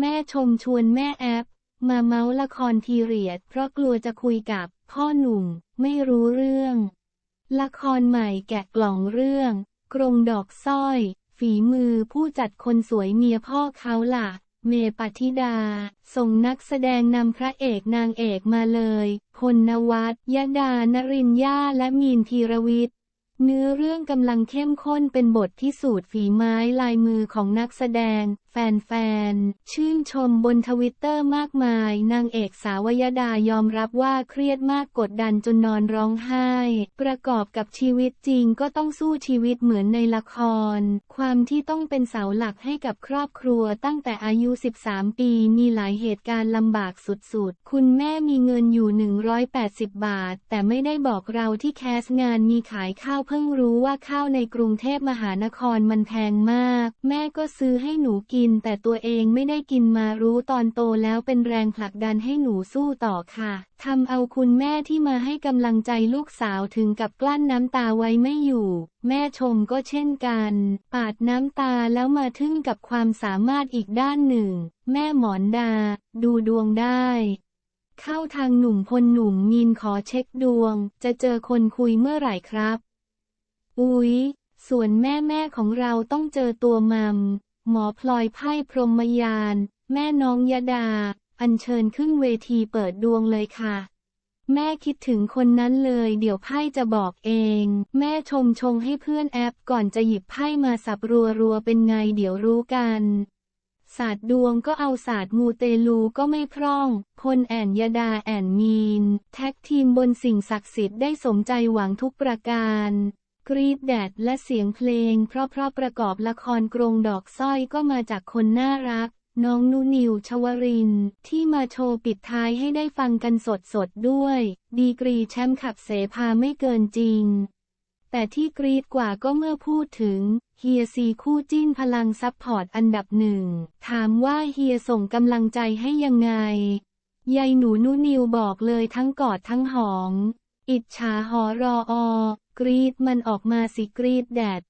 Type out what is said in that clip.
แม่ชมชวนแม่แอป มาเมาส์ละครทีเรียด เพราะกลัวจะคุยกับพ่อหนุ่ม ไม่รู้เรื่อง ละครใหม่แกะกล่องเรื่อง กรงดอกสร้อย ฝีมือผู้จัดคนสวยเมียพ่อเขาล่ะ เมปฏิดา ส่งนักแสดงนำพระเอกนางเอกมาเลยพลนวัตยดานรินย่าและมีนธีรวิทย์เนื้อเรื่องกำลังเข้มข้นเป็นบทพิสูจน์ฝีไม้ลายมือของนักแสดงแฟนๆ ชื่นชมบนทวิตเตอร์มากมาย นางเอกสาวยดายอมรับว่าเครียดมากกดดันจนนอนร้องไห้ ประกอบกับชีวิตจริงก็ต้องสู้ชีวิตเหมือนในละคร ความที่ต้องเป็นเสาหลักให้กับครอบครัวตั้งแต่อายุ 13 ปีมีหลายเหตุการณ์ลำบากสุดๆ คุณแม่มีเงินอยู่ 180 บาท แต่ไม่ได้บอกเราที่แคสงานมีขายข้าวเพิ่งรู้ว่าข้าวในกรุงเทพมหานครมันแพงมาก แม่ก็ซื้อให้หนูกินแต่ตัวเองไม่ได้กินมารู้ตอนโตแล้วเป็นแรงผลักดันให้หนูสู้ต่อค่ะทำเอาคุณแม่ที่มาให้กำลังใจลูกสาวถึงกับกลั้นน้ำตาไว้ไม่อยู่ แม่ชมก็เช่นกัน ปาดน้ำตาแล้วมาทึ่งกับความสามารถอีกด้านหนึ่ง แม่หมอนดา ดูดวงได้เข้าทางหนุ่มพลหนุ่มมีนขอเช็คดวง จะเจอคนคุยเมื่อไหร่ครับ อุ๊ย ส่วนแม่แม่ของเราต้องเจอตัวมัม หมอพลอยไพ่พรหมยาน แม่น้องยดา อัญเชิญขึ้นเวทีเปิดดวงเลยค่ะ แม่คิดถึงคนนั้นเลยเดี๋ยวไพ่จะบอกเอง แม่ชมชงให้เพื่อนแอปก่อนจะหยิบไพ่มาสับรัวรัวๆเป็นไงเดี๋ยวรู้กันศาสตร์ดวงก็เอาศาสตร์มูเตลูก็ไม่พร่อง พลแอนยดาแอนมีน แท็กทีมบนสิ่งศักดิ์สิทธิ์ได้สมใจหวังทุกประการ กรีดแดดและเสียงเพลง เพราะเพราะประกอบละครกรงดอกสร้อยก็มาจากคนน่ารัก น้องนูนิวชวริน ที่มาโชว์ปิดท้ายให้ได้ฟังกันสดสดๆด้วย ดีกรีแชมป์ขับเสพาไม่เกินจริง แต่ที่กรีดกว่าก็เมื่อพูดถึงเฮียซีคู่จิ้นพลังซับพอร์ตอันดับหนึ่ง ถามว่าเฮียส่งกำลังใจให้ยังไงยายหนูนุนิวบอกเลยทั้งกอดทั้งหอม อิจฉาหอรออ กรีดมันออกมาสิกรีดแดด